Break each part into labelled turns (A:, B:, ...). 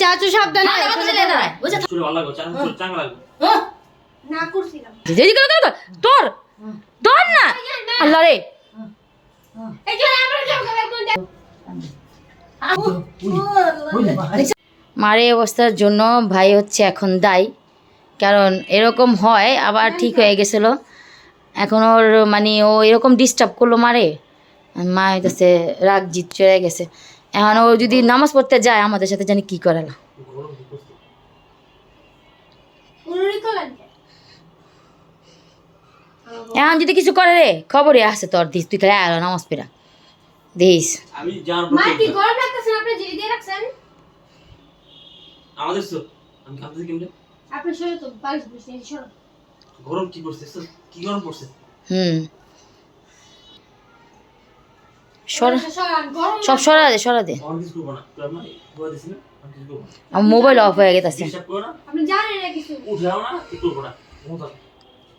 A: চাচু সাবধানে না করছিলাম।
B: তোর তোর না। আল্লাহ রে।
A: সব খাবার কোন
B: মার অবস্থার জন্য ভাই হচ্ছে এখন দায়ী। কারণ এরকম হয় আবার ঠিক হয়ে। গেছিল। এখন ওর মানে ও এরকম ডিস্টার্ব করল মারে। মা হইতেছে রাগ জিত চলে গেছে। এখন ও যদি নামাজ পড়তে যায় আমাদের সাথে জানি কি করে না। এখন যদি কিছু করে রে খবরে আসে তোর দিস তুই খালি আলো নামাজ পেরা দিস।
C: আমি জান
A: মা কি গরম লাগতেছে আপনি জিরি দিয়ে রাখছেন?
C: আমাদের তো আমি কাঁদতে কেমনে?
A: আপনি সরে তো বালিশ বসে সরো
C: গরম কি করছে কি গরম পড়ছে?
B: হুম। সরা সব সরা দে সরা দে।
C: আমার
B: মোবাইল অফ হয়ে গেছে
C: হিসাব
A: আপনি জানেন না কিছু।
C: উঠাও না একটু না।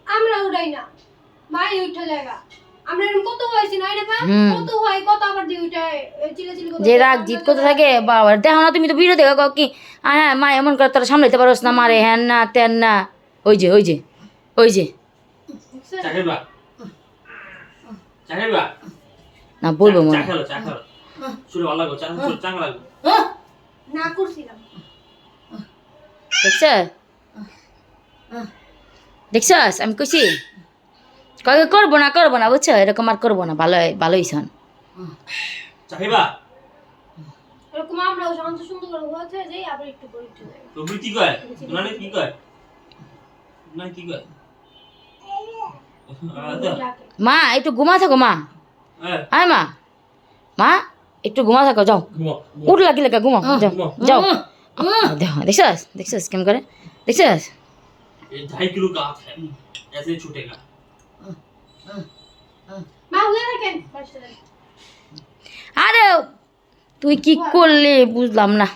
A: আমরা উড়াই না। মাই উঠে জায়গা। আমরা এরকম কত হয়েছি না এটা কত হয়? কত আবার দিয়ে উঠায় চিলা চিলি
B: যে রাগ জিত করতে থাকে বাবা দেখো না তুমি তো ভিডিও দেখো কও কি? হ্যাঁ মা এমন করে তোরা সামলাইতে পারোস না মারে হ্যান না তেন না। ওই যে ওই যে ওই যে।
C: চাকরি বা চাকরি বা
B: না বলব মনে।
C: চা ভালো
A: না করছিলাম।
B: দেখছ? দেখছস আমি কইছি কয়ে করব না করব না বুঝছ? এরকম আর করব না ভালো ভালোই শোন।
C: চাকরি
A: এরকম আমরা শান্ত সুন্দর করে হতে যাই আবার একটু করে একটু যাই
C: কি কয়? না কি কয়? না কি কয়?
B: মা একটু ঘুমা থাকো মা। আয় মা মা একটু ঘুমা থাকো যাও
C: ঘুমাও
B: উঠ লাগি লাগা ঘুমাও যাও
C: ঘুমাও।
B: যাও দেখো দেখছস দেখছস কেমন করে দেখছস
C: ये ढाई किलो का हाथ है ऐसे ही छूटेगा
A: মা উড়ে রাখেন বালিশটা দেন।
B: আরে তুই কি করলি বুঝলাম না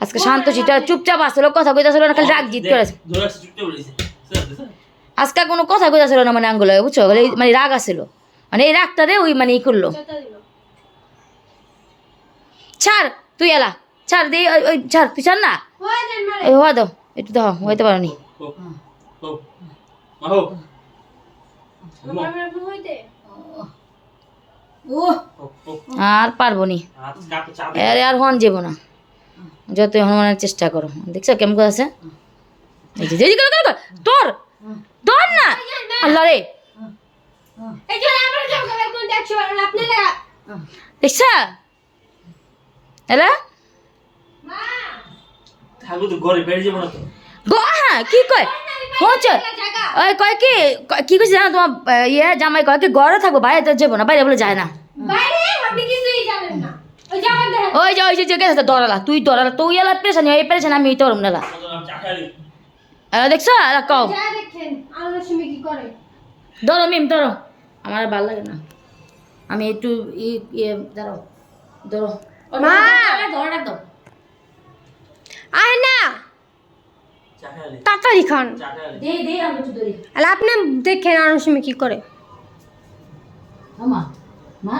B: আজকে শান্ত সেটা চুপচাপ আসলো কথা কইতাছিল না খালি রাগ জিত করেছে
C: ধরে আছে চুপতে বলেছে স্যার স্যার
B: আজকে কোনো কথা কইতাছিল না মানে আঙ্গুলে বুঝছো খালি মানে রাগ আসছিল মানে এই রাগটারে ওই মানে ই করল। ছাড় তুই এলা। ছাড় দে ওই ছাড় তুই ছাড় না। ওই হওয়া দাও একটু দাও হইতে পারো নি। আর পারব নি। আরে আর হন যাব না। যত হনুমানের চেষ্টা করো। দেখছ কেমন আছে? তোর তোর না। আল্লাহ রে।
A: দেখছ
B: হ্যাঁ কি কয়? পৌঁছে।
A: জায়গা
B: ওই কয় কি কয়- কি কইছে জানো তোমার আহ, ইয়ে জামাই কয় কি ঘরে থাকব বাইরে তো যাব না বাইরে বলে যায় না।
A: বাইরে? আপনি কিছুই জানেন না। ওই
B: যে ওই যে গেছে দরালা তুই দরালা তুই এলা পেরেছানি এই পেরেছানি আমি তোর নেলা দেখছ? কও।
A: যা দেখেন আলোর সময় কি করে?
B: ধরো মিম ধরো। আমার ভালো লাগে না। আমি একটু ই ইয়ে ধরো। ধরো
A: মা!
B: ধরো রাখো
A: আয় না
C: চা
A: তাড়াতাড়ি খান। আর আপনি দেখেন কি করে।
B: মা মা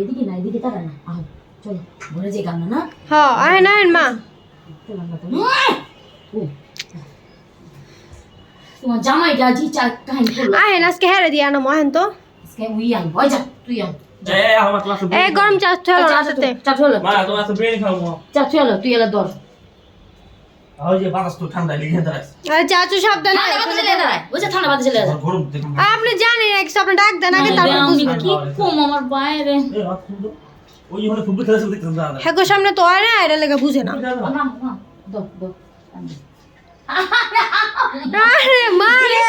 B: এদিকে না এদিকে তারা না। আহ চলো ঘরে যে গান না?
A: হ্যাঁ আয় না মা।
B: তোমার জামাইটা জি কাহিনী
A: আহেন আজকে হেরে দিয়ে আনো মহেন তো।
B: আজকে উই আন যা তুই আন
C: এ
A: গরম চা চলো রাতে
B: চা চলো
C: মা তোমার তো
B: চা চলো তুই এলা
A: আপনি জানেন এক আপনি ডাক দেন আগে তারপর
B: কি কম আমার বাইরে
C: ওই হলে ফুটবল খেলা
A: হ্যাঁ সামনে তো আর না এটা লেগে বুঝে না
B: না না দাও দাও
A: আরে মা রে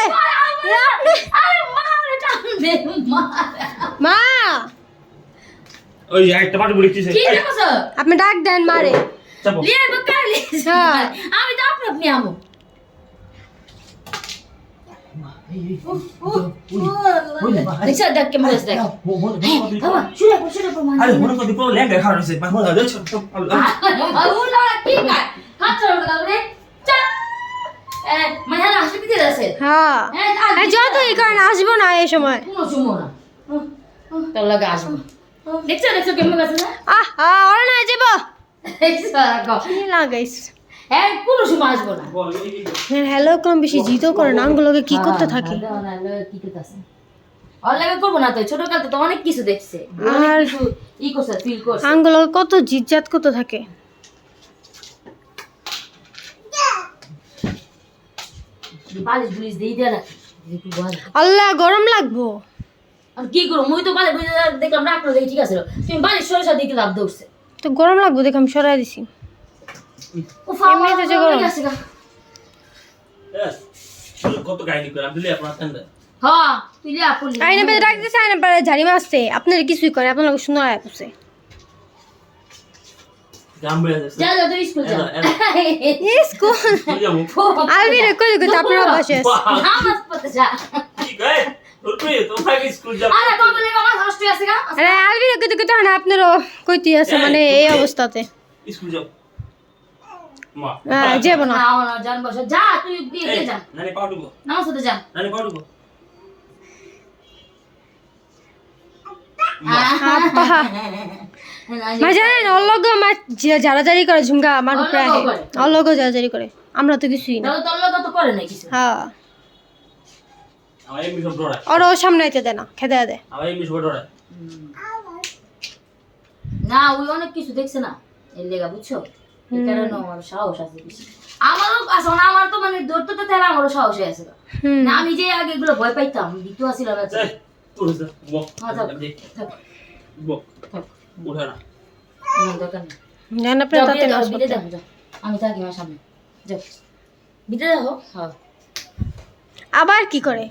B: আরে মারে টানবে মারে
A: মা
C: ওই একটা পাটি বলেছিস
B: কি দেখছ
A: আপনি ডাক দেন মারে
B: লিয়ে বকার লিয়ে
A: হ্যাঁ।
B: আমি তো আপনি আপনি আমো
C: আরে মনে করতে পুরো ল্যাঙ্গা খাওয়া হয়েছে মানে মনে হয়
B: মানে আছে
A: হ্যাঁ।
B: হ্যাঁ
A: এই যত এই কারণে আসব না এই সময়।
B: কোনো চুমো না। তোর লাগে আসব। দেখছ দেখছ কেমন আছে
A: আহ আহ ওরা না যাব।
B: হ্যাঁ?
A: হ্যালো কম বেশি জিতও করে না। আঙ্গুলকে কি করতে
B: হ্যাঁ,
A: থাকে?
B: হ্যাঁ, হ্যাঁ, হ্যাঁ, কি করতেছে অনলাইনে করব না তো ছোটকাল তো অনেক কিছু দেখছে অনেক
A: আর-
B: কিছু ই করছে ফিল করছে
A: আঙ্গুলকে কত জিজ্জাত করতে থাকে
B: বালিশ বুলিশ দিয়ে দেয়া রাখি একটু বল।
A: আল্লাহ গরম লাগবো।
B: আর কি করব মুই তো বুলিশ দেখলাম রাখল দেখি ঠিক আছে। তুমি বালিশ সরষা দিকে লাভ দৌড়ছে
A: তো গরম লাগবো দেখে আমি সরাই দিছি। যে গরম।
C: কত করে আমি দিলে আপনার ঠান্ডা?
B: হ্যাঁ তুই
A: আইনা ডাকতেছে আইনা পেয়ে ঝাড়ি মারছে। আপনার কিছুই করে আপনার সুন্দর আয়া আপনারও কইতে আছে মানে এই অবস্থাতে।
C: স্কুল যাও। মা
A: হ্যাঁ যাব না।
B: জান বসে। যা তুই দিয়ে যা।
C: নানি পাও ডুবো
B: নামাজ পড়তে যা।
C: নানি পাও ডুবো
A: আপা মা জানেন অল্লগ মা জারাজারি করে ঝুমকা আমার উপরে আহে
B: করে?
A: অল্লগ জারাজারি করে আমরা তো কিছুই না
B: তাহলে তোর তো করে না কিছু
A: হ্যাঁ ওর ও সামনে আইতে দেয় না খেতে
C: ডরায়
B: না ওই অনেক কিছু দেখছে না এর লেগা বুঝছ এই কারণে আমার সাহস আছে বেশি আমারও না আমার তো মানে ধরতে তো তাহলে আমারও সাহস হয়ে আছে না আমি যে আগে এগুলো ভয় পাইতাম দ্বিতীয় আসিলাম। হ্যাঁ, থাক। থাক, থাক।
C: উঠে না।
B: না, দরকার নেই।
A: জান আপনি
B: যাও,
A: তাতে নাচ করতে।
B: আমি থাকি আমার সামনে। যাও। বিদে দেখো হ্যাঁ
A: আবার কি করে?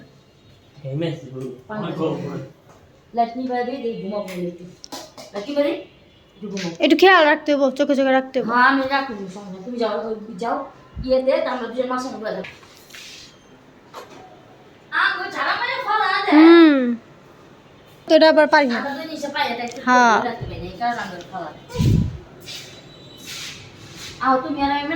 B: একটু।
A: খেয়াল রাখতে হব চোখে চোখে রাখতে হব।
B: হ্যাঁ আমি রাখব তুমি যাও যাও। ইয়েতে আমরা দুজন মানে
A: হুম। তো এটা আবার পারি না। হ্যাঁ।
B: রাখতে পাই না এই কারণে আঙ্গো ফল আনে আও তুমি আর আমি